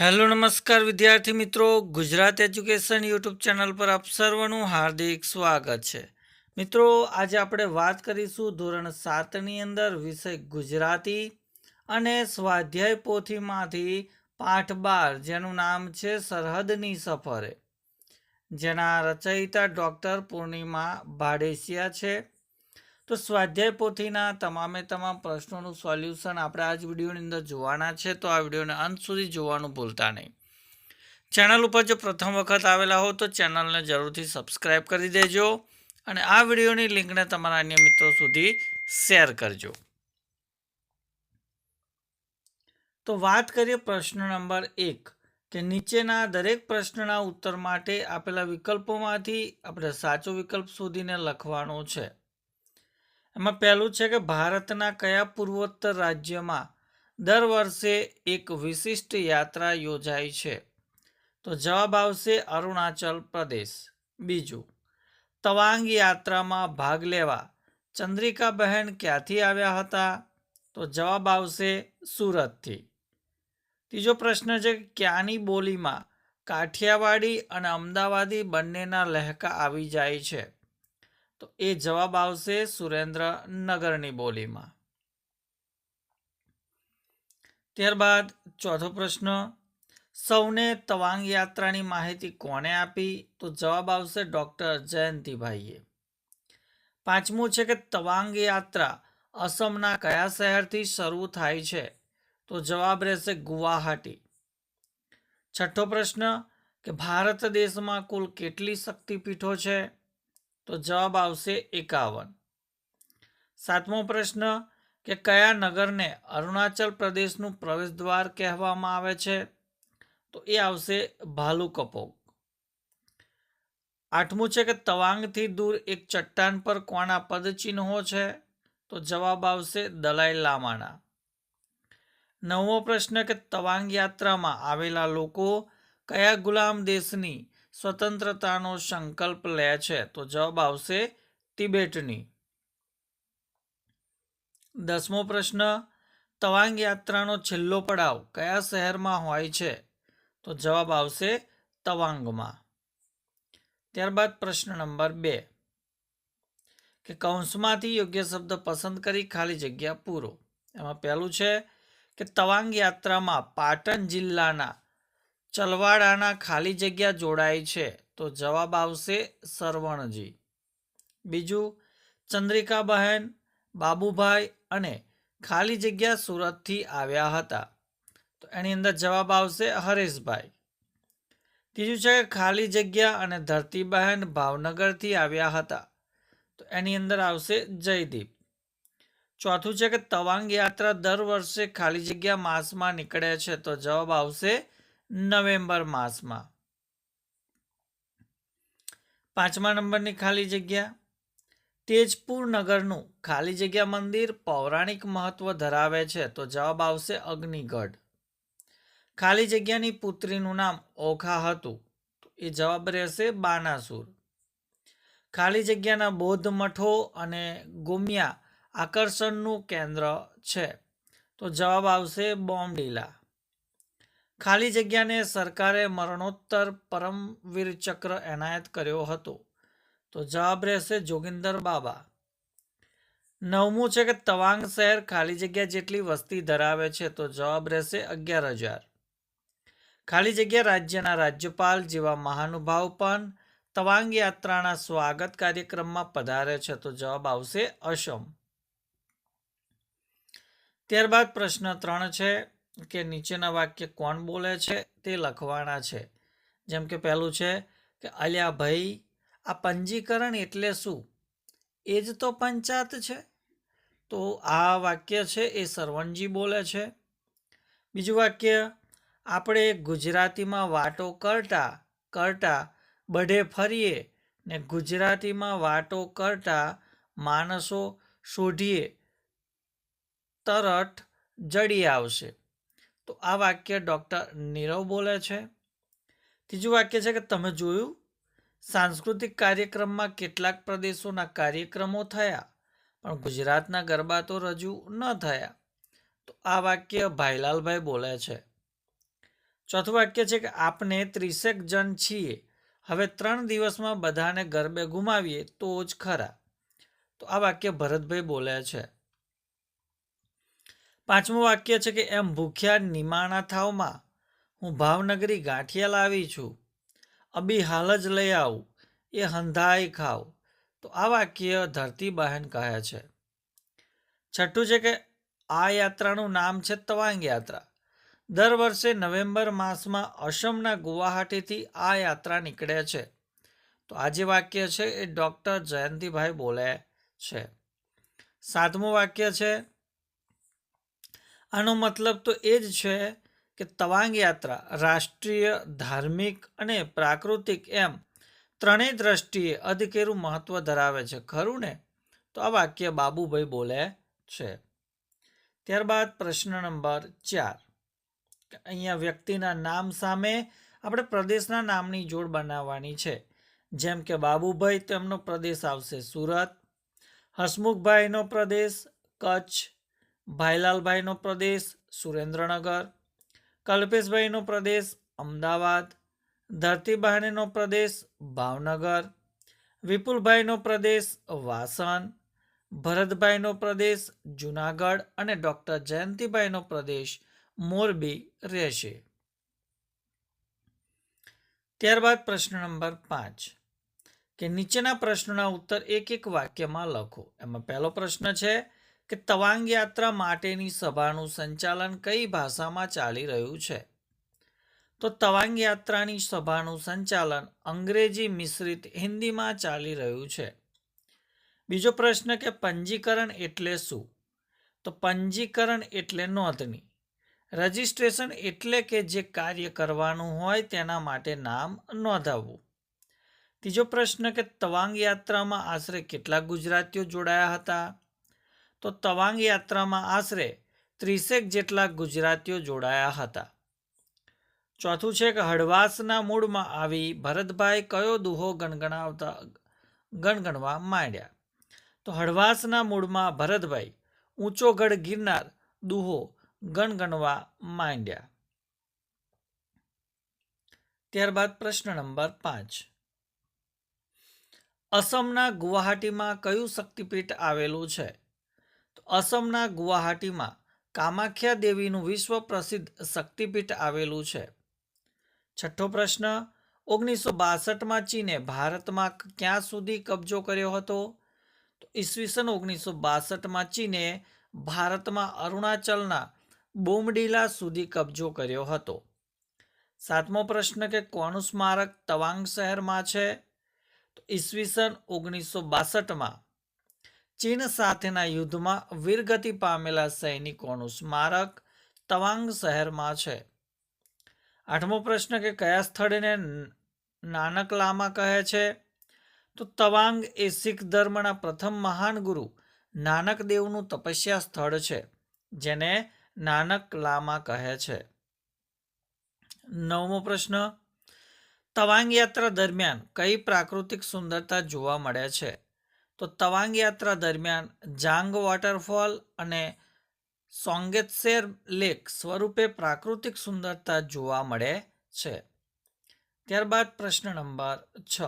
Hello, નમસ્કાર વિદ્યાર્થી મિત્રો. ગુજરાત એજ્યુકેશન યુટ્યુબ ચેનલ પર આપ સર્વનું હાર્દિક સ્વાગત છે. મિત્રો, આજે આપણે વાત કરીશું ધોરણ સાતની અંદર વિષય ગુજરાતી અને સ્વાધ્યાય પોથીમાંથી પાઠ બાર, જેનું નામ છે સરહદની સફરે. જેના રચયિતા ડૉક્ટર પૂર્ણિમા ભાડેસિયા છે. તો સ્વાધ્યાય પોથીના તમામે તમામ પ્રશ્નોનું સોલ્યુશન આપણે આ જ વિડીયોની અંદર જોવાના છે, તો આ વિડીયોને અંત સુધી જોવાનું ભૂલતા નહીં. ચેનલ ઉપર જો પ્રથમ વખત આવેલા હો, તો ચેનલને જરૂરથી સબસ્ક્રાઈબ કરી દેજો અને આ વિડીયોની લિંકને તમારા અન્ય મિત્રો સુધી શેર કરજો. તો વાત કરીએ પ્રશ્ન નંબર એક, કે નીચેના દરેક પ્રશ્નના ઉત્તર માટે આપેલા વિકલ્પોમાંથી આપણે સાચો વિકલ્પ શોધીને લખવાનો છે. એમાં પહેલું છે કે ભારતના કયા પૂર્વોત્તર રાજ્યમાં દર વર્ષે એક વિશિષ્ટ યાત્રા યોજાય છે? તો જવાબ આવશે અરુણાચલ પ્રદેશ. બીજું, તવાંગ યાત્રામાં ભાગ લેવા ચંદ્રિકાબહેન ક્યાંથી આવ્યા હતા? તો જવાબ આવશે સુરતથી. ત્રીજો પ્રશ્ન છે કે ક્યાંની બોલીમાં કાઠિયાવાડી અને અમદાવાદી બંનેના લહેકા આવી જાય છે? તો એ જવાબ આવશે સુરેન્દ્રનગરની બોલીમાં. ત્યારબાદ ચોથો પ્રશ્ન, સૌને તવાંગ યાત્રાની માહિતી કોણે આપી? તો જવાબ આવશે ડૉક્ટર જયંતિભાઈએ. પાંચમું છે કે તવાંગ યાત્રા અસમના કયા શહેરથી શરૂ થાય છે? તો જવાબ રહેશે ગુવાહાટી. છઠ્ઠો પ્રશ્ન, કે ભારત દેશમાં કુલ કેટલી શક્તિપીઠો છે? તો જવાબ આવશે એકાવન. સાતમો પ્રશ્ન, કે કયા નગરને અરુણાચલ પ્રદેશનું પ્રવેશદ્વાર કહેવામાં આવે છે? તો એ આવશે ભાલુકપોક. આઠમું છે કે તવાંગથી દૂર એક ચટ્ટાન પર કોના પદચિહ્નો છે? તો જવાબ આવશે દલાઈ લામાના. નવમો પ્રશ્ન, કે તવાંગ યાત્રામાં આવેલા લોકો કયા ગુલામ દેશની સ્વતંત્રતાનો સંકલ્પ લે છે. તો જવાબ આવશે તિબેટની. દસમો પ્રશ્ન, તવાંગ યાત્રાનો છેલ્લો પડાવ કયા શહેરમાં હોય છે? તો જવાબ આવશે તવાંગમાં. ત્યારબાદ પ્રશ્ન નંબર બે, કે કૌંસમાંથી યોગ્ય શબ્દ પસંદ કરી ખાલી જગ્યા પૂરો. એમાં પહેલું છે કે તવાંગ યાત્રામાં પાટણ જિલ્લાના ચલવાડાના ખાલી જગ્યા જોડાય છે, તો જવાબ આવશે સરવણજી. બીજું, ચંદ્રિકાબહેન, બાબુભાઈ અને ખાલી જગ્યા સુરતથી આવ્યા હતા. તો એની અંદર જવાબ આવશે હરેશભાઈ. ત્રીજું છે કે ખાલી જગ્યા અને ધરતીબહેન ભાવનગરથી આવ્યા હતા. તો એની અંદર આવશે જયદીપ. ચોથું છે કે તવાંગ યાત્રા દર વર્ષે ખાલી જગ્યા માસમાં નીકળે છે, તો જવાબ આવશે નવેમ્બર માસમાં. પાંચમા નંબરની ખાલી જગ્યા. તેજપુર નગરનું ખાલી જગ્યા મંદિર પૌરાણિક મહત્વ ધરાવે છે, તો જવાબ આવશે અગ્નિગઢ. ખાલી જગ્યાની પુત્રીનું નામ ઓખા હતું એ જવાબ રહેશે બાનાસુર. ખાલી જગ્યાના બૌદ્ધ મઠો અને ગુમિયા આકર્ષણનું કેન્દ્ર છે, તો જવાબ આવશે બોમ્બડીલા ખાલી જગ્યાને સરકારે મરણોત્તર પરમવીર ચક્ર એનાયત કર્યો હતો. તો જવાબ રહેશે જોગિંદર બાબા. નવમું છે કે તવાંગ શહેર ખાલી જગ્યા જેટલી વસ્તી ધરાવે છે તો જવાબ રહેશે અગિયાર હજાર. ખાલી જગ્યા રાજ્યના રાજ્યપાલ જેવા મહાનુભાવ પણ તવાંગ યાત્રાના સ્વાગત કાર્યક્રમમાં પધારે છે તો જવાબ આવશે અસમ. ત્યારબાદ પ્રશ્ન ત્રણ છે કે નીચેના વાક્ય કોણ બોલે છે તે લખવાના છે. જેમ કે પહેલું છે કે, અલ્યા ભાઈ, આ પંજીકરણ એટલે શું? એ જ તો પંચાયત છે. તો આ વાક્ય છે એ સરવણજી બોલે છે. બીજું વાક્ય, આપણે ગુજરાતીમાં વાટો કરતા કરતા બઢે ફરીએ ને ગુજરાતીમાં વાતો કરતા માણસો શોધીએ તરત જડી આવશે. તો આ વાક્ય ડૉક્ટર નીરવ બોલે છે. ત્રીજું વાક્ય છે કે તમે જોયું? સાંસ્કૃતિક કાર્યક્રમમાં કેટલાક પ્રદેશોના કાર્યક્રમો થયા, પણ ગુજરાતના ગરબા તો રજૂ ન થયા. તો આ વાક્ય ભાઈલાલભાઈ બોલે છે. ચોથું વાક્ય છે કે આપણે ત્રીસેક જણ છીએ. હવે ત્રણ દિવસમાં બધાને ગરબે ગુમાવીએ તો જ ખરા. તો આ વાક્ય ભરતભાઈ બોલે છે. પાંચમું વાક્ય છે કે, એમ ભૂખ્યા નિમાણા થાવમાં હું ભાવનગરી ગાંઠિયા લાવી છું. અબી હાલ જ લઈ આવું. એ હંધાઈ ખાવ. તો આ વાક્ય ધરતી બહેન કહે છે. છઠ્ઠું છે કે, આ યાત્રાનું નામ છે તવાંગ યાત્રા. દર વર્ષે નવેમ્બર માસમાં અસમના ગુવાહાટીથી આ યાત્રા નીકળે છે. તો આ જે વાક્ય છે એ ડૉક્ટર જયંતિભાઈ બોલે છે. સાતમું વાક્ય છે આનો મતલબ તો એ જ છે કે તવાંગ યાત્રા રાષ્ટ્રીય, ધાર્મિક અને પ્રાકૃતિક એમ ત્રણેય દ્રષ્ટિએ અધકેરું મહત્વ ધરાવે છે. ખરું ને? તો આ વાક્ય બાબુભાઈ બોલે છે. ત્યારબાદ પ્રશ્ન નંબર ચાર. અહીંયા વ્યક્તિના નામ સામે આપણે પ્રદેશના નામની જોડ બનાવવાની છે. જેમ કે બાબુભાઈ, તેમનો પ્રદેશ આવશે સુરત. હસમુખભાઈનો પ્રદેશ કચ્છ. ભાઈલાલભાઈનો પ્રદેશ, સુરેન્દ્રનગર. કલ્પેશભાઈનો પ્રદેશ, અમદાવાદ. ધરતીબહેનનો પ્રદેશ, ભાવનગર. વિપુલભાઈનો પ્રદેશ, વાસણ. ભરતભાઈનો પ્રદેશ, જુનાગઢ અને ડૉક્ટર જયંતિભાઈનો પ્રદેશ, મોરબી રહેશે. ત્યારબાદ પ્રશ્ન નંબર પાંચ. કે નીચેના પ્રશ્નોના ઉત્તર એક એક વાક્યમાં લખો. એમાં પહેલો પ્રશ્ન છે કે તવાંગ યાત્રા માટેની સભાનું સંચાલન કઈ ભાષામાં ચાલી રહ્યું છે? તો તવાંગ યાત્રાની સભાનું સંચાલન અંગ્રેજી મિશ્રિત હિન્દીમાં ચાલી રહ્યું છે. બીજો પ્રશ્ન કે પંજીકરણ એટલે શું? તો પંજીકરણ એટલે નોંધણી. રજિસ્ટ્રેશન એટલે કે જે કાર્ય કરવાનું હોય તેના માટે નામ નોંધાવવું. ત્રીજો પ્રશ્ન કે તવાંગ યાત્રામાં આશરે કેટલા ગુજરાતીઓ જોડાયા હતા? તો તવાંગ યાત્રામાં આશરે ત્રીસેક જેટલા ગુજરાતીઓ જોડાયા હતા. ચોથું છે કે હળવાસના મૂળમાં આવી ભરતભાઈ કયો દુહો ગણગણાવતા, ગણગણવા માંડ્યા? તો હળવાસના મૂળમાં ભરતભાઈ ઊંચો ગઢ ગિરનાર દુહો ગણગણવા માંડ્યા. ત્યારબાદ પ્રશ્ન નંબર પાંચ. અસમના ગુવાહાટીમાં કયું શક્તિપીઠ આવેલું છે? અસમના ગુવાહાટીમાં કામાખ્યા દેવીનું વિશ્વ પ્રસિદ્ધ શક્તિપીઠ આવેલું છે. છઠ્ઠો પ્રશ્ન, ઓગણીસો બાસઠમાં ચીને ભારતમાં ક્યાં સુધી કબજો કર્યો હતો? તો ઈસવીસન ઓગણીસો બાસઠમાં ચીને ભારતમાં અરુણાચલના બોમડીલા સુધી કબજો કર્યો હતો. સાતમો પ્રશ્ન કે કોનું સ્મારક તવાંગ શહેરમાં છે? તો ઈસવીસન ઓગણીસો બાસઠમાં ચીન સાથેના યુદ્ધમાં વીરગતિ પામેલા સૈનિકોનું સ્મારક તવાંગ શહેરમાં છે. આઠમો પ્રશ્ન કે કયા સ્થળને નાનક લામા કહે છે? તો તવાંગ એ શીખ ધર્મના પ્રથમ મહાન ગુરુ નાનક દેવનું તપસ્યા સ્થળ છે, જેને નાનક લામા કહે છે. નવમો પ્રશ્ન, તવાંગ યાત્રા દરમિયાન કઈ પ્રાકૃતિક સુંદરતા જોવા મળે છે? તો તવાંગ યાત્રા દરમિયાન જાંગ વોટરફોલ અને સોંગેત્સેર લેક સ્વરૂપે પ્રાકૃતિક સુંદરતા જોવા મળે છે. ત્યારબાદ પ્રશ્ન નંબર છ.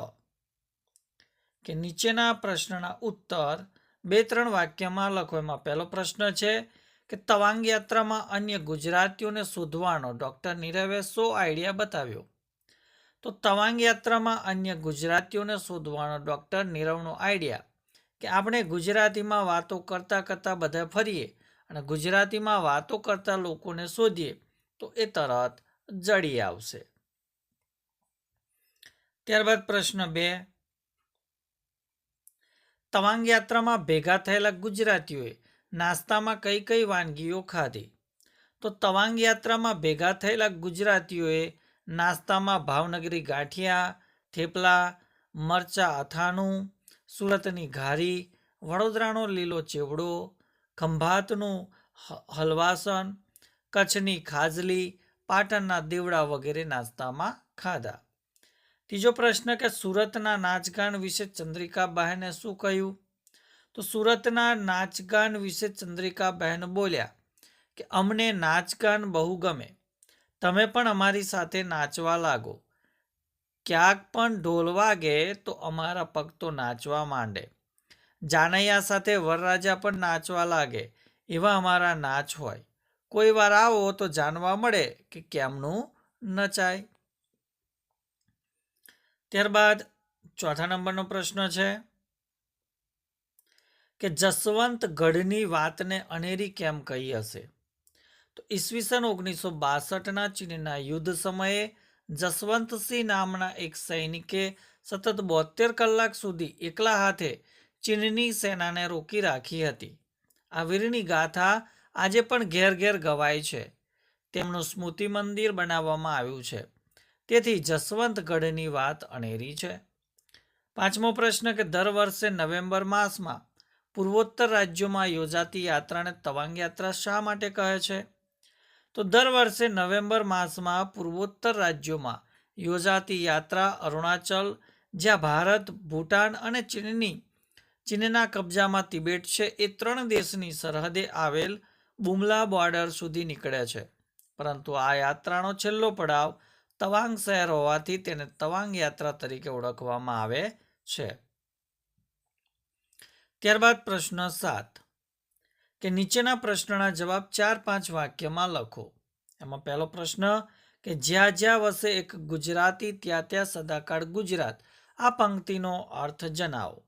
કે નીચેના પ્રશ્નના ઉત્તર બે ત્રણ વાક્યમાં લખો. એમાં પહેલો પ્રશ્ન છે કે તવાંગ યાત્રામાં અન્ય ગુજરાતીઓને શોધવાનો ડૉક્ટર નીરવે શો આઈડિયા બતાવ્યો? તો તવાંગ યાત્રામાં અન્ય ગુજરાતીઓને શોધવાનો ડૉક્ટર નીરવનો આઈડિયા કે આપણે ગુજરાતીમાં વાતો કરતાં કરતાં બધા ફરીએ અને ગુજરાતીમાં વાતો કરતા લોકોને શોધીએ, તો એ તરત જડી આવશે. ત્યારબાદ પ્રશ્ન બે. તવાંગ યાત્રામાં ભેગા થયેલા ગુજરાતીઓએ નાસ્તામાં કઈ કઈ વાનગીઓ ખાધી? તો તવાંગ યાત્રામાં ભેગા થયેલા ગુજરાતીઓએ નાસ્તામાં ભાવનગરી ગાંઠિયા, થેપલા, મરચા અથાણું સુરતની ઘારી, વડોદરાનો લીલો ચેવડો, ખંભાતનું હલવાસન, કચ્છની ખાજલી, પાટણના દેવડા વગેરે નાસ્તામાં ખાધા. ત્રીજો પ્રશ્ન કે સુરતના નાચગાન વિશે ચંદ્રિકા બહેને શું કહ્યું? તો સુરતના નાચગાન વિશે ચંદ્રિકા બહેન બોલ્યા કે અમને નાચગાન બહુ ગમે. તમે પણ અમારી સાથે નાચવા લાગો. ક્યાંક પણ ઢોલ વાગે તો અમારા પગ તો નાચવા માંડે. જાનૈયા સાથે વરરાજા પણ નાચવા લાગે, એવા અમારા નાચ હોય. કોઈ વાર આવો તો જાણવા મળે કે કેમનું નચાય. ત્યારબાદ ચોથા નંબરનો પ્રશ્ન છે કે જસવંત ગઢની વાતને અનેરી કેમ કહી હશે? તો ઈસવીસન ઓગણીસો બાસઠના ચીનના યુદ્ધ સમયે જસવંતસિંહ નામના એક સૈનિકે સતત બોતેર કલાક સુધી એકલા હાથે ચીનની સેનાને રોકી રાખી હતી. આ વીરની ગાથા આજે પણ ઘેર ઘેર ગવાય છે. તેમનું સ્મૃતિ મંદિર બનાવવામાં આવ્યું છે. તેથી જસવંતગઢની વાત અનેરી છે. પાંચમો પ્રશ્ન કે દર વર્ષે નવેમ્બર માસમાં પૂર્વોત્તર રાજ્યોમાં યોજાતી યાત્રાને તવાંગ યાત્રા શા માટે કહે છે? તો દર વર્ષે નવેમ્બર માસમાં પૂર્વોત્તર રાજ્યોમાં યોજાતી યાત્રા અરુણાચલ, જ્યાં ભારત, ભૂટાન અને ચીનની, ચીનના કબજામાં તિબેટ છે એ ત્રણ દેશની સરહદે આવેલ બુમલા બોર્ડર સુધી નીકળે છે. પરંતુ આ યાત્રાનો છેલ્લો પડાવ તવાંગ શહેર હોવાથી તેને તવાંગ યાત્રા તરીકે ઓળખવામાં આવે છે. ત્યારબાદ પ્રશ્ન સાત. કે નીચેના પ્રશ્નના જવાબ ચાર પાંચ વાક્યમાં લખો. એમાં પહેલો પ્રશ્ન કે જ્યાં જ્યાં વસે એક ગુજરાતી, ત્યાં ત્યાં સદાકાળ ગુજરાત. આ પંક્તિનો અર્થ જણાવો.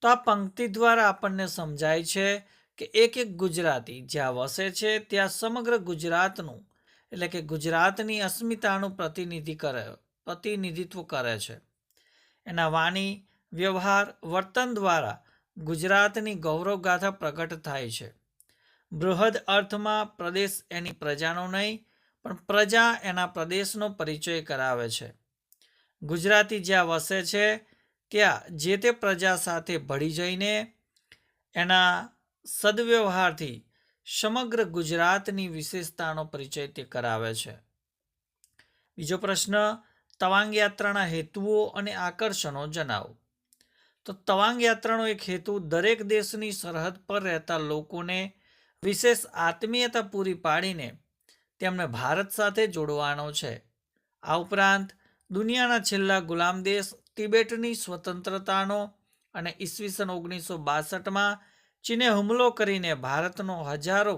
તો આ પંક્તિ દ્વારા આપણને સમજાય છે કે એક એક ગુજરાતી જ્યાં વસે છે, ત્યાં સમગ્ર ગુજરાતનું, એટલે કે ગુજરાતની અસ્મિતાનું પ્રતિનિધિ કરે, પ્રતિનિધિત્વ કરે છે. એના વાણી, વ્યવહાર, વર્તન દ્વારા ગુજરાતની ગૌરવગાથા પ્રગટ થાય છે. બૃહદ અર્થમાં પ્રદેશ એની પ્રજાનો નહીં, પણ પ્રજા એના પ્રદેશનો પરિચય કરાવે છે. ગુજરાતી જ્યાં વસે છે, ત્યાં જે તે પ્રજા સાથે ભળી જઈને એના સદવ્યવહારથી સમગ્ર ગુજરાતની વિશેષતાનો પરિચય તે કરાવે છે. બીજો પ્રશ્ન, તવાંગ યાત્રાના હેતુઓ અને આકર્ષણો જણાવો. તો તવાંગ યાત્રાનો એક હેતુ દરેક દેશની સરહદ પર રહેતા લોકોને વિશેષ આત્મીયતા પૂરી પાડીને તેમને ભારત સાથે જોડવાનો છે. આ ઉપરાંત દુનિયાના છેલ્લા ગુલામ દેશ તિબેટની સ્વતંત્રતાનો અને ઈસવીસન ઓગણીસો બાસઠમાં ચીને હુમલો કરીને ભારતનો હજારો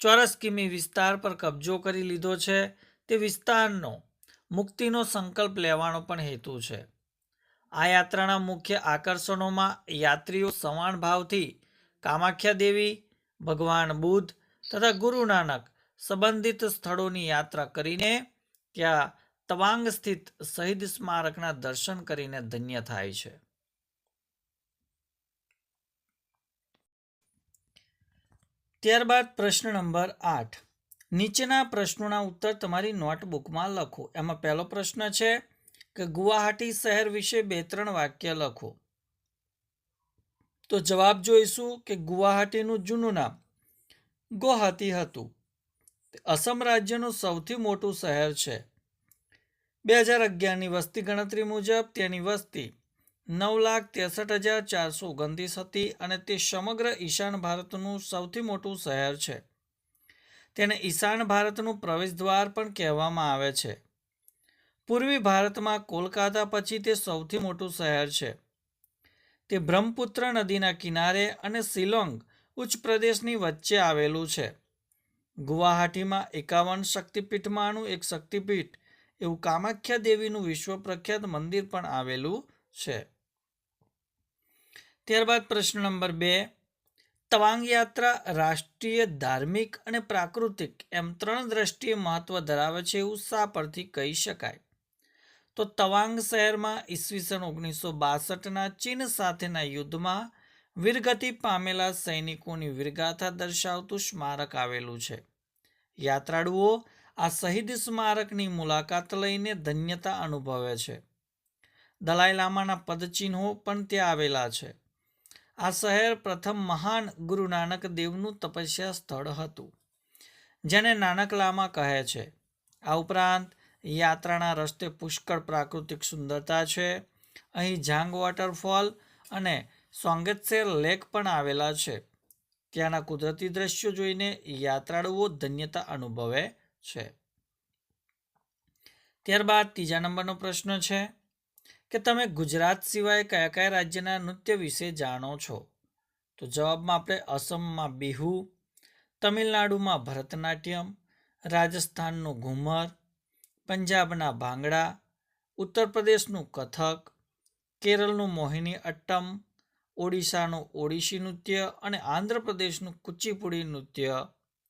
ચોરસ કિમી વિસ્તાર પર કબજો કરી લીધો છે. તે વિસ્તારનો મુક્તિનો સંકલ્પ લેવાનો પણ હેતુ છે. આ યાત્રાના મુખ્ય આકર્ષણોમાં યાત્રીઓ સવાણ ભાવથી કામાખ્યા દેવી, ભગવાન બુદ્ધ તથા ગુરુ નાનક સંબંધિત સ્થળોની યાત્રા કરીને ત્યાં તવાંગ સ્થિત શહીદ સ્મારકના દર્શન કરીને ધન્ય થાય છે. ત્યારબાદ પ્રશ્ન નંબર આઠ. નીચેના પ્રશ્નોના ઉત્તર તમારી નોટબુકમાં લખો. એમાં પહેલો પ્રશ્ન છે કે ગુવાહાટી શહેર વિશે બે ત્રણ વાક્ય લખો. તો જવાબ જોઈશું કે ગુવાહાટીનું જૂનું નામ ગુવાહાટી હતું. અસમ રાજ્યનું સૌથી મોટું શહેર છે. બે હજાર અગિયારની વસ્તી ગણતરી મુજબ તેની વસ્તી નવ લાખ ત્રેસઠ હજાર ચારસો ઓગણત્રીસ હતી અને તે સમગ્ર ઈશાન ભારતનું સૌથી મોટું શહેર છે. તેને ઈશાન ભારતનું પ્રવેશદ્વાર પણ કહેવામાં આવે છે. પૂર્વી ભારતમાં કોલકાતા પછી તે સૌથી મોટું શહેર છે. તે બ્રહ્મપુત્ર નદીના કિનારે અને શિલોંગ ઉચ્ચ પ્રદેશની વચ્ચે આવેલું છે. ગુવાહાટીમાં એકાવન શક્તિપીઠમાંનું એક શક્તિપીઠ એવું કામાખ્યા દેવીનું વિશ્વ પ્રખ્યાત મંદિર પણ આવેલું છે. ત્યારબાદ પ્રશ્ન નંબર બે, તવાંગ યાત્રા રાષ્ટ્રીય ધાર્મિક અને પ્રાકૃતિક એમ ત્રણ દ્રષ્ટિએ મહત્વ ધરાવે છે એવું શા પરથી કહી શકાય? તો તવાંગ શહેરમાં ઈસવીસન ઓગણીસો બાસઠના ચીન સાથેના યુદ્ધમાં વીરગતિ પામેલા સૈનિકોની વીરગાથા દર્શાવતું સ્મારક આવેલું છે. યાત્રાળુઓ આ શહીદ સ્મારકની મુલાકાત લઈને ધન્યતા અનુભવે છે. દલાઈ લામાના પદચિહ્નો પણ ત્યાં આવેલા છે. આ શહેર પ્રથમ મહાન ગુરુ નાનક દેવનું તપસ્યા સ્થળ હતું, જેને નાનક લામા કહે છે. આ ઉપરાંત યાત્રાના રસ્તે પુષ્કળ પ્રાકૃતિક સુંદરતા છે. અહીં જાંગ વોટરફોલ અને સોંગેત્સેર લેક પણ આવેલા છે. ત્યાંના કુદરતી દ્રશ્યો જોઈને યાત્રાળુઓ ધન્યતા અનુભવે છે. ત્યારબાદ ત્રીજા નંબરનો પ્રશ્ન છે કે તમે ગુજરાત સિવાય કયા કયા રાજ્યના નૃત્ય વિશે જાણો છો? તો જવાબમાં આપણે અસમમાં બિહુ, તમિલનાડુમાં ભરતનાટ્યમ, રાજસ્થાનનું ઘુમર પંજાબના ભાંગડા ઉત્તર પ્રદેશનું કથક, કેરળનું મોહિની અટ્ટમ, ઓડિશાનું ઓડિશી નૃત્ય અને આંધ્રપ્રદેશનું કુચીપુડી નૃત્ય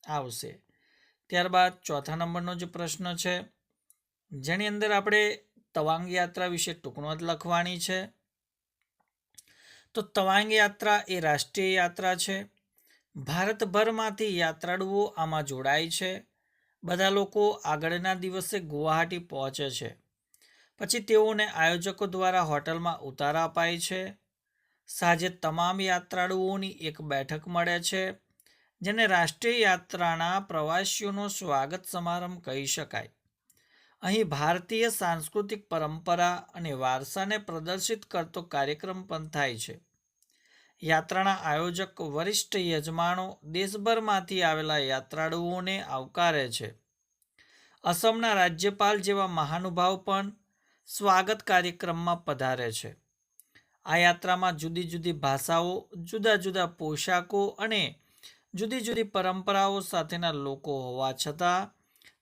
આવશે. ત્યારબાદ ચોથા નંબરનો જે પ્રશ્ન છે, જેની અંદર આપણે તવાંગ યાત્રા વિશે ટૂંકમાં જ લખવાની છે. તો તવાંગ યાત્રા એ રાષ્ટ્રીય યાત્રા છે. ભારતભરમાંથી યાત્રાળુઓ આમાં જોડાય છે. બધા લોકો આગળના દિવસે ગુવાહાટી પહોંચે છે. પછી તેઓને આયોજકો દ્વારા હોટલમાં ઉતારા અપાય છે. સાંજે તમામ યાત્રાળુઓની એક બેઠક મળે છે, જેને રાષ્ટ્રીય યાત્રાના પ્રવાસીઓનો સ્વાગત સમારંભ કહી શકાય. અહીં ભારતીય સાંસ્કૃતિક પરંપરા અને વારસાને પ્રદર્શિત કરતો કાર્યક્રમ પણ થાય છે. યાત્રાના આયોજક વરિષ્ઠ યજમાનો દેશભરમાંથી આવેલા યાત્રાળુઓને આવકારે છે. અસમના રાજ્યપાલ જેવા મહાનુભાવ પણ સ્વાગત કાર્યક્રમમાં પધારે છે. આ યાત્રામાં જુદી જુદી ભાષાઓ, જુદા જુદા પોશાકો અને જુદી જુદી પરંપરાઓ સાથેના લોકો હોવા છતાં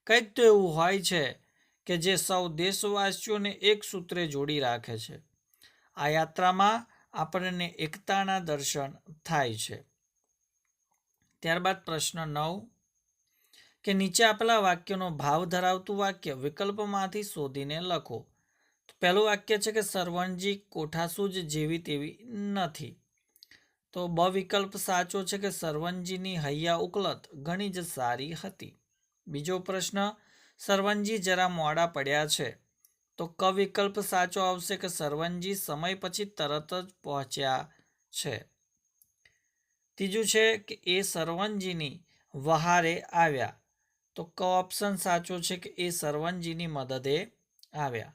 કંઈક તો એવું હોય છે કે જે સૌ દેશવાસીઓને એક સૂત્રે જોડી રાખે છે. આ યાત્રામાં આપણને એકતાના દર્શન થાય છે. ત્યારબાદ પ્રશ્ન નવ, કે નીચે આપેલા વાક્યનો ભાવ ધરાવતું વાક્ય વિકલ્પમાંથી શોધીને લખો. પહેલું વાક્ય છે કે સરવણજી કોઠાસૂજ જેવી તેવી નથી. તો બ વિકલ્પ સાચો છે કે સરવણજીની હૈયા ઉકલત, ઘણી જ સારી હતી. બીજો પ્રશ્ન, સરવણજી જરા મોડા પડ્યા છે. તો ક વિકલ્પ સાચો આવશે કે સરવનજી સમય પછી તરત જ પહોંચ્યા છે. ત્રીજું છે કે એ સરવનજીની વહારે આવ્યા. તો ક ઓપ્શન સાચો છે કે એ સરવનજીની મદદે આવ્યા.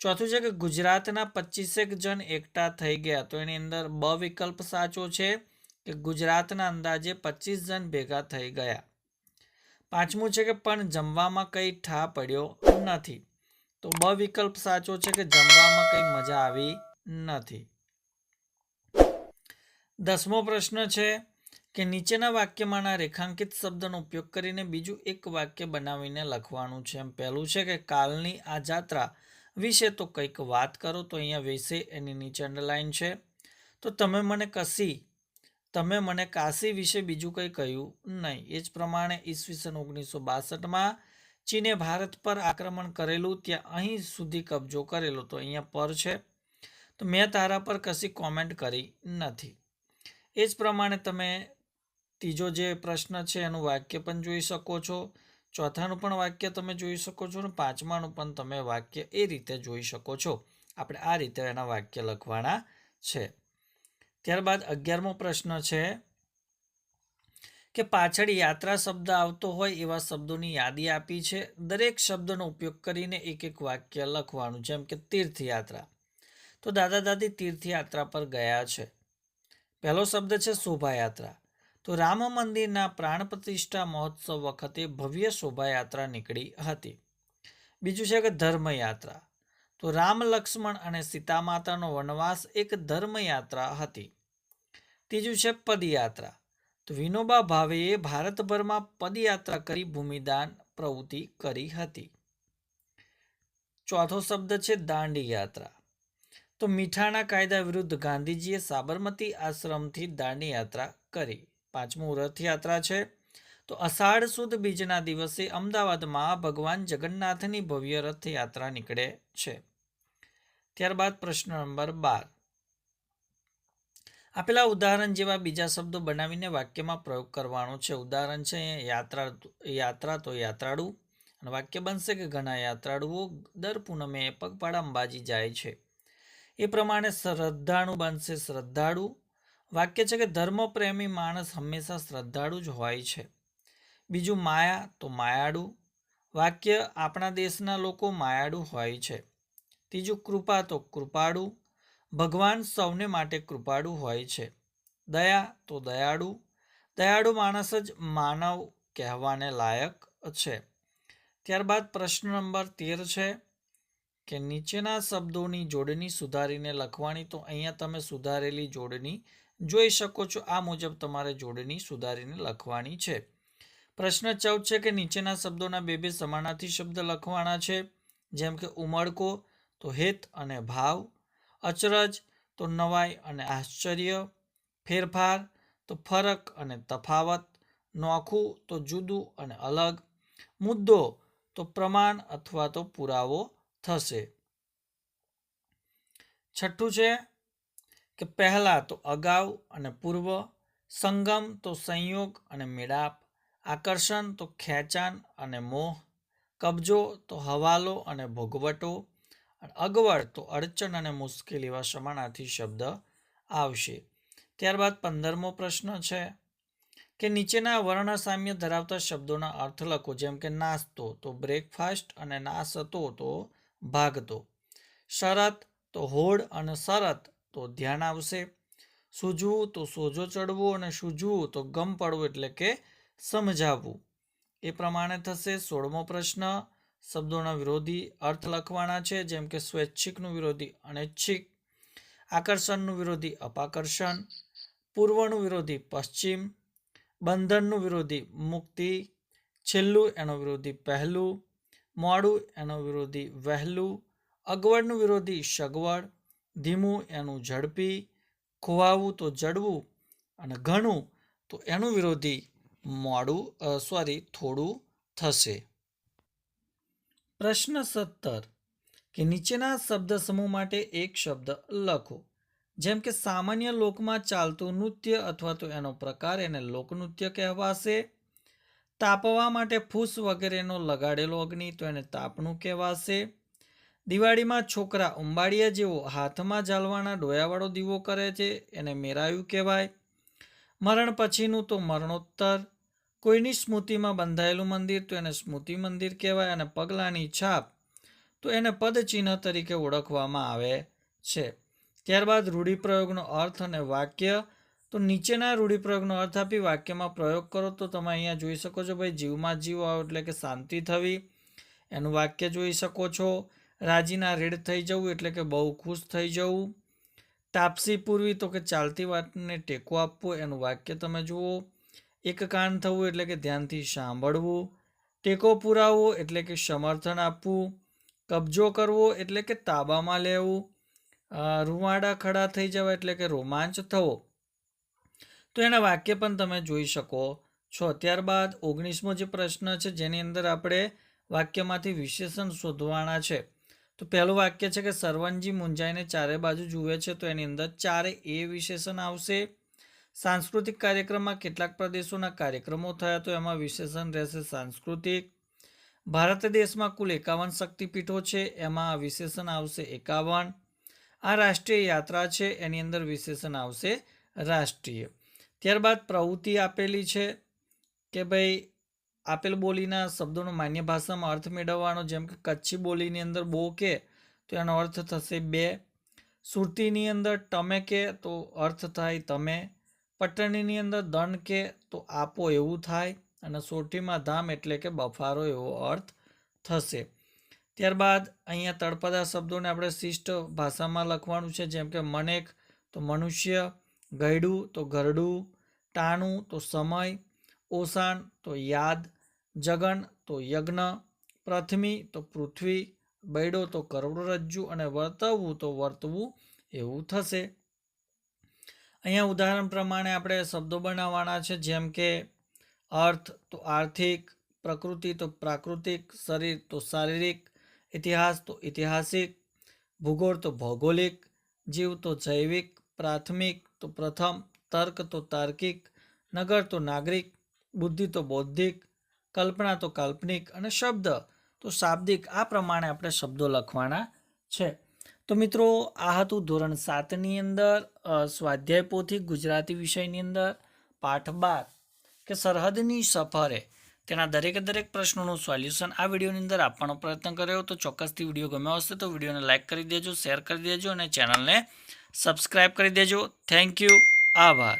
ચોથું છે કે ગુજરાતના પચીસેક જણ એકઠા થઈ ગયા. તો એની અંદર બ વિકલ્પ સાચો છે કે ગુજરાતના અંદાજે પચીસ જણ ભેગા થઈ ગયા. પાંચમું છે કે પણ જમવામાં કંઈ ઠા પડ્યો નથી. તો બ વિકલ્પ સાચો છે કે જમવામાં કંઈ મજા આવી નથી? દસમો પ્રશ્ન છે કે નીચેના વાક્યમાંના રેખાંકિત શબ્દનો ઉપયોગ કરીને બીજું એક વાક્ય બનાવીને લખવાનું છે. એમ પહેલું છે કે કાલની આ જાત્રા વિશે તો કંઈક વાત કરો તો અહીંયા વિશે એની નીચે અંડરલાઈન છે. તો તમે મને કસી તમે મને કાશી વિશે બીજું કંઈ કહ્યું નહીં. એ જ પ્રમાણે ઈસવીસન ઓગણીસો બાસઠમાં ચીને ભારત પર આક્રમણ કરેલું ત્યાં અહીં સુધી કબજો કરેલો. તો અહીંયા પર છે. તો મેં તારા પર કશી કોમેન્ટ કરી નથી. એ જ પ્રમાણે તમે ત્રીજો જે પ્રશ્ન છે એનું વાક્ય પણ જોઈ શકો છો. ચોથાનું પણ વાક્ય તમે જોઈ શકો છો અને પાંચમાનું પણ તમે વાક્ય એ રીતે જોઈ શકો છો. આપણે આ રીતે એના વાક્ય લખવાના છે. ત્યારબાદ અગિયારમો પ્રશ્ન છે. કે પાછળ યાત્રા શબ્દ આવતો હોય એવા શબ્દોની યાદી આપી છે. દરેક શબ્દનો ઉપયોગ કરીને એક એક વાક્ય લખવાનું, જેમ કે તીર્થયાત્રા. તો દાદા દાદી તીર્થયાત્રા પર ગયા છે. પહેલો શબ્દ છે શોભાયાત્રા. તો રામ મંદિરના પ્રાણ પ્રતિષ્ઠા મહોત્સવ વખતે ભવ્ય શોભાયાત્રા નીકળી હતી. બીજું છે કે ધર્મયાત્રા. તો રામ, લક્ષ્મણ અને સીતા માતાનો વનવાસ એક ધર્મયાત્રા હતી. ત્રીજું છે પદયાત્રા. વિનોબા ભાવેએ ભારતભરમાં પદયાત્રા કરી ભૂમિદાન પ્રવૃત્તિ કરી હતી. ચોથો શબ્દ છે દાંડી યાત્રા. તો મીઠાના કાયદા વિરુદ્ધ ગાંધીજીએ સાબરમતી આશ્રમથી દાંડી યાત્રા કરી. પાંચમું રથયાત્રા છે. તો અષાઢ સુદ બીજના દિવસે અમદાવાદમાં ભગવાન જગન્નાથની ભવ્ય રથયાત્રા નીકળે છે. ત્યારબાદ પ્રશ્ન નંબર બાર. આપેલા ઉદાહરણ જેવા બીજા શબ્દો બનાવીને વાક્યમાં પ્રયોગ કરવાનો છે. ઉદાહરણ છે, યાત્રા યાત્રા તો યાત્રાળુ. અને વાક્ય બનશે કે, ઘણા યાત્રાળુઓ દર પૂનમે પગપાળા અંબાજી જાય છે. એ પ્રમાણે શ્રદ્ધાળુ બનશે શ્રદ્ધાળુ. વાક્ય છે કે, ધર્મપ્રેમી માણસ હંમેશા શ્રદ્ધાળુ જ હોય છે. બીજું, માયા તો માયાળુ. વાક્ય, આપણા દેશના લોકો માયાળુ હોય છે. ત્રીજું, કૃપા તો કૃપાળુ. ભગવાન સૌને માટે કૃપાળુ હોય છે. દયા તો દયાળુ. દયાળુ માણસ જ માનવ કહેવાને લાયક છે. ત્યારબાદ પ્રશ્ન નંબર તેર છે કે નીચેના શબ્દોની જોડણી સુધારીને લખવાની તો અહીંયા તમે સુધારેલી જોડણી જોઈ શકો છો. આ મુજબ તમારે જોડણી સુધારીને લખવાની છે. પ્રશ્ન ચૌદ છે કે નીચેના શબ્દોના બે બે સમાનાર્થી શબ્દ લખવાના છે. જેમ કે ઉમળકો, તો હેત અને ભાવ. અચરજ, તો નવાઈ અને આશ્ચર્ય, ફેરફાર, તો ફરક અને તફાવત નોખું તો જુદું અને અલગ, મુદ્દો, તો પ્રમાણ અથવા તો પુરાવો થશે. છઠ્ઠું છે કે પહેલા તો અગાઉ અને પૂર્વ, સંગમ, તો સંયોગ અને મેળાપ, આકર્ષણ, તો ખેંચાણ અને મોહ, કબજો, તો હવાલો અને ભોગવટો અને અગવડ તો અડચણ અને મુશ્કેલ એવા સમાનાર્થી શબ્દ આવશે. ત્યારબાદ પંદરમો પ્રશ્ન છે કે નીચેના વર્ણ સામ્ય ધરાવતા શબ્દોના અર્થ લખો, જેમ કે નાસ્તો તો બ્રેકફાસ્ટ અને નાસ હતો તો ભાગતો. શરત તો હોડ અને શરત તો ધ્યાન આવશે. સૂઝવું તો સોજો ચડવું અને સૂઝવું તો ગમ પડવું એટલે કે સમજાવવું. એ પ્રમાણે થશે સોળમો પ્રશ્ન શબ્દોના વિરોધી અર્થ લખવાના છે, જેમ કે સ્વૈચ્છિકનું વિરોધી, અનૈચ્છિક, આકર્ષણનું વિરોધી, અપાકર્ષણ, પૂર્વનું વિરોધી, પશ્ચિમ, બંધનનું વિરોધી, મુક્તિ, છેલ્લું એનો વિરોધી, પહેલું, મોડું એનો વિરોધી, વહેલું, અગવડનું વિરોધી, સગવડ, ધીમું એનું ઝડપી, ખોવાવું તો જડવું અને ઘણું તો એનું વિરોધી, મોડું સોરી થોડું થશે. પ્રશ્ન સત્તર. કે નીચેના શબ્દ સમૂહ માટે એક શબ્દ લખો. જેમ કે સામાન્ય લોકમાં ચાલતું નૃત્ય અથવા તો એનો પ્રકાર એને લોકનૃત્ય કહેવાશે. તાપવા માટે ફૂસ વગેરેનો લગાડેલો અગ્નિ તો એને તાપનું કહેવાશે. દિવાળીમાં છોકરા ઉંબાડિયા જેવો હાથમાં ઝાલવાના ડોયાવાળો દીવો કરે છે, એને મેરાયું કહેવાય. મરણ પછીનું તો મરણોત્તર. કોઈની સ્મૃતિમાં બંધાયેલું મંદિર, તો એને સ્મૃતિ મંદિર કહેવાય અને પગલાંની છાપ, તો એને પદચિહ્ન તરીકે ઓળખવામાં આવે છે. ત્યારબાદ રૂઢિપ્રયોગનો અર્થ અને વાક્ય, તો નીચેના રૂઢિપ્રયોગનો અર્થ આપી વાક્યમાં પ્રયોગ કરો, તો તમે અહીંયા જોઈ શકો છો, ભાઈ, જીવમાં જીવ આવો એટલે કે શાંતિ થવી, એનું વાક્ય જોઈ શકો છો. રાજીના રેડ થઈ જવું એટલે કે બહુ ખુશ થઈ જવું. તાપસી પૂરવી તો કે ચાલતી વાતને ટેકો આપવો, એનું વાક્ય તમે જુઓ. એક કાન થવું એટલે કે ધ્યાનથી સાંભળવું, ટેકો પુરાવવો એટલે કે સમર્થન આપવું, કબજો કરવો એટલે કે તાબામાં લેવું રૂવાડા ખડા થઈ જવા એટલે કે રોમાંચ થવો. તો એના વાક્ય પણ તમે જોઈ શકો છો. ત્યારબાદ ઓગણીસમો જે પ્રશ્ન છે જેની અંદર આપણે વાક્યમાંથી વિશેષણ શોધવાના છે. તો પહેલું વાક્ય છે કે સરવણજી મુંજાઈને ચારે બાજુ જુએ છે તો એની અંદર ચારે એ વિશેષણ આવશે. સાંસ્કૃતિક કાર્યક્રમમાં કેટલાક પ્રદેશોના કાર્યક્રમો થયા તો એમાં વિશેષણ રહેશે સાંસ્કૃતિક. ભારત દેશમાં કુલ એકાવન શક્તિપીઠો છે, એમાં વિશેષણ આવશે એકાવન. આ રાષ્ટ્રીય યાત્રા છે, એની અંદર વિશેષણ આવશે રાષ્ટ્રીય. ત્યારબાદ પ્રવૃત્તિ આપેલી છે કે ભાઈ આપેલ બોલીના શબ્દોનો માન્ય ભાષામાં અર્થ મેળવવાનો, જેમ કે કચ્છી બોલીની અંદર બો કે, તો એનો અર્થ થશે બે. સુરતીની અંદર તમે કે, તો અર્થ થાય તમે. પટણીની અંદર દંડ કે તો આપો એવું થાય અને સોટીમાં ધામ એટલે કે બફારો એવો અર્થ થશે. ત્યારબાદ અહીંયા તળપદા શબ્દોને આપણે શિષ્ટ ભાષામાં લખવાનું છે, જેમ કે મનેક તો મનુષ્ય, ગયડું તો ગરડું ટાણું તો સમય ઓસાણ તો યાદ, જગન તો યજ્ઞ, પ્રથમી તો પૃથ્વી, બૈડો તો કરોડરજ્જુ અને વર્તવવું તો વર્તવું એવું થશે. અહીંયા ઉદાહરણ પ્રમાણે આપણે શબ્દો બનાવવાના છે, જેમ કે અર્થ તો આર્થિક, પ્રકૃતિ તો પ્રાકૃતિક, શરીર તો શારીરિક, ઇતિહાસ તો ઐતિહાસિક ભૂગોળ તો ભૌગોલિક, જીવ તો જૈવિક, પ્રાથમિક તો પ્રથમ, તર્ક તો તાર્કિક, નગર તો નાગરિક, બુદ્ધિ તો બૌદ્ધિક, કલ્પના તો કાલ્પનિક અને શબ્દ તો શાબ્દિક. આ પ્રમાણે આપણે શબ્દો લખવાના છે. તો મિત્રો, આ હતું ધોરણ સાતની અંદર સ્વાધ્યાય પોથી ગુજરાતી વિષયની અંદર, પાઠ બાર, કે સરહદની સફરે. તેના દરેકે દરેક પ્રશ્નોનું સોલ્યુશન આ વિડીયોની અંદર આપવાનો પ્રયત્ન કર્યો. તો ચોક્કસથી વીડિયો ગમ્યો હશે તો વિડીયોને લાઇક કરી દેજો, શેર કરી દેજો અને ચેનલને સબસ્ક્રાઈબ કરી દેજો. Thank you. આભાર.